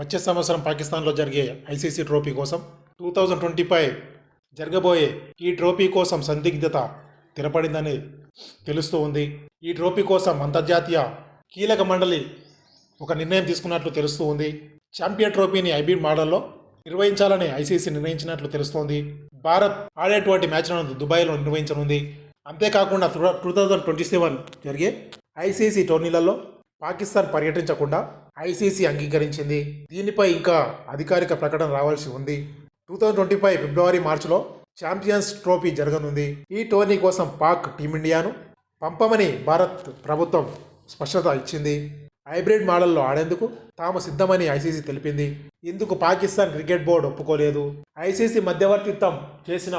వచ్చే సంవత్సరం పాకిస్తాన్లో జరిగే ఐసీసీ ట్రోఫీ కోసం టూ థౌజండ్ ట్వంటీ ఫైవ్ జరగబోయే ఈ ట్రోఫీ కోసం సందిగ్ధత స్థిరపడిందని తెలుస్తూ ఉంది. ఈ ట్రోఫీ కోసం అంతర్జాతీయ కీలక మండలి ఒక నిర్ణయం తీసుకున్నట్లు తెలుస్తూ ఉంది. ఛాంపియన్ ట్రోఫీని ఐబీ మోడల్లో నిర్వహించాలని ఐసీసీ నిర్ణయించినట్లు తెలుస్తోంది భారత్ ఆడేటువంటి మ్యాచ్లను దుబాయ్లో నిర్వహించనుంది. అంతేకాకుండా టూ థౌజండ్ ట్వంటీ సెవెన్ జరిగే ఐసీసీ టోర్నీలలో పాకిస్తాన్ పర్యటించకుండా ఐసీసీ అంగీకరించింది. దీనిపై ఇంకా అధికారిక ప్రకటన రావాల్సి ఉంది. టూ థౌజండ్ ట్వంటీ ఫైవ్ ఫిబ్రవరి మార్చిలో ఛాంపియన్స్ ట్రోఫీ జరగనుంది. ఈ టోర్నీ కోసం పాక్ టీమిండియాను పంపమని భారత్ ప్రభుత్వం స్పష్టత ఇచ్చింది. హైబ్రిడ్ మోడల్లో ఆడేందుకు తాము సిద్ధమని ఐసీసీ తెలిపింది. ఇందుకు పాకిస్తాన్ క్రికెట్ బోర్డు ఒప్పుకోలేదు. ఐసీసీ మధ్యవర్తిత్వం చేసిన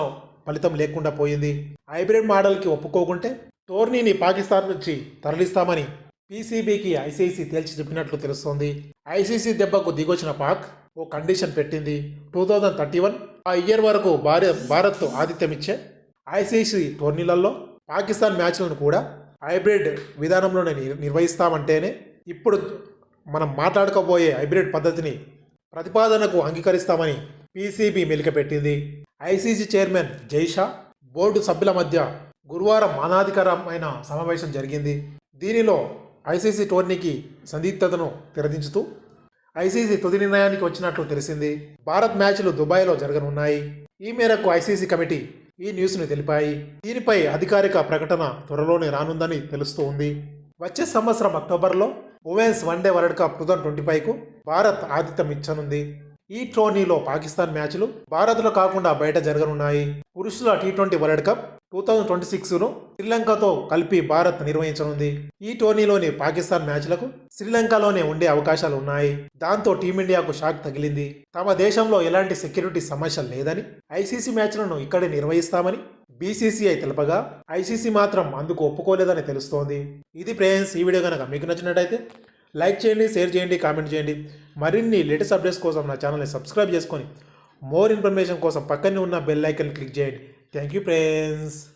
ఫలితం లేకుండా పోయింది. హైబ్రిడ్ మోడల్కి ఒప్పుకోకుంటే టోర్నీని పాకిస్తాన్ నుంచి తరలిస్తామని పీసీబీకి ఐసీసీ తేల్చి చెప్పినట్లు తెలుస్తోంది. ఐసీసీ దెబ్బకు దిగొచ్చిన పాక్ ఓ కండిషన్ పెట్టింది. టూ థౌజండ్ థర్టీ వన్ ఆ ఇయర్ వరకు భారత్ భారత్ ఆతిథ్యమిచ్చే ఐసీసీ టోర్నీలలో పాకిస్తాన్ మ్యాచ్లను కూడా హైబ్రిడ్ విధానంలోనే నిర్వహిస్తామంటేనే ఇప్పుడు మనం మాట్లాడకపోయే హైబ్రిడ్ పద్ధతిని ప్రతిపాదనకు అంగీకరిస్తామని పీసీబీ మెలికపెట్టింది. ఐసీసీ చైర్మన్ జైషా బోర్డు సభ్యుల మధ్య గురువారం అనాధికారమైన సమావేశం జరిగింది. దీనిలో ఐసీసీ టోర్నీకి సందిగ్ధతను తెరదించుతూ ఐసీసీ తుది నిర్ణయానికి వచ్చినట్లు తెలిసింది. భారత్ మ్యాచ్లు దుబాయ్లో జరగనున్నాయి. ఈ మేరకు ఐసీసీ కమిటీ ఈ న్యూస్ను తెలిపాయి. దీనిపై అధికారిక ప్రకటన త్వరలోనే రానుందని తెలుస్తూ ఉంది. వచ్చే సంవత్సరం అక్టోబర్లో women's one day world cup two thousand twenty ఫైవ్కు Bharat ఆతిథ్యం ఇచ్చనుంది. ఈ టోర్నీలో పాకిస్తాన్ మ్యాచ్లు భారత్లో కాకుండా బయట జరగనున్నాయి. పురుషుల T twenty world cup two thousand twenty సిక్స్ను శ్రీలంకతో కలిపి భారత్ నిర్వహించనుంది. ఈ టోర్నీలోని పాకిస్తాన్ మ్యాచ్లకు శ్రీలంకలోనే ఉండే అవకాశాలు ఉన్నాయి. దాంతో టీమిండియాకు షాక్ తగిలింది. తమ దేశంలో ఎలాంటి సెక్యూరిటీ సమస్య లేదని ఐసీసీ మ్యాచ్లను ఇక్కడే నిర్వహిస్తామని బీసీసీఐ తెలపగా ఐసీసీ మాత్రం అందుకు ఒప్పుకోలేదని తెలుస్తోంది. ఇది ప్రేయన్స్ ఈ వీడియో కనుక మీకు నచ్చినట్టయితే లైక్ చేయండి షేర్ చేయండి కామెంట్ చేయండి. మరిన్ని లేటెస్ట్ అప్డేట్స్ కోసం నా ఛానల్ని సబ్స్క్రైబ్ చేసుకొని మోర్ ఇన్ఫర్మేషన్ కోసం పక్కనే ఉన్న బెల్ ఐకన్ క్లిక్ చేయండి. Thank you, Prince.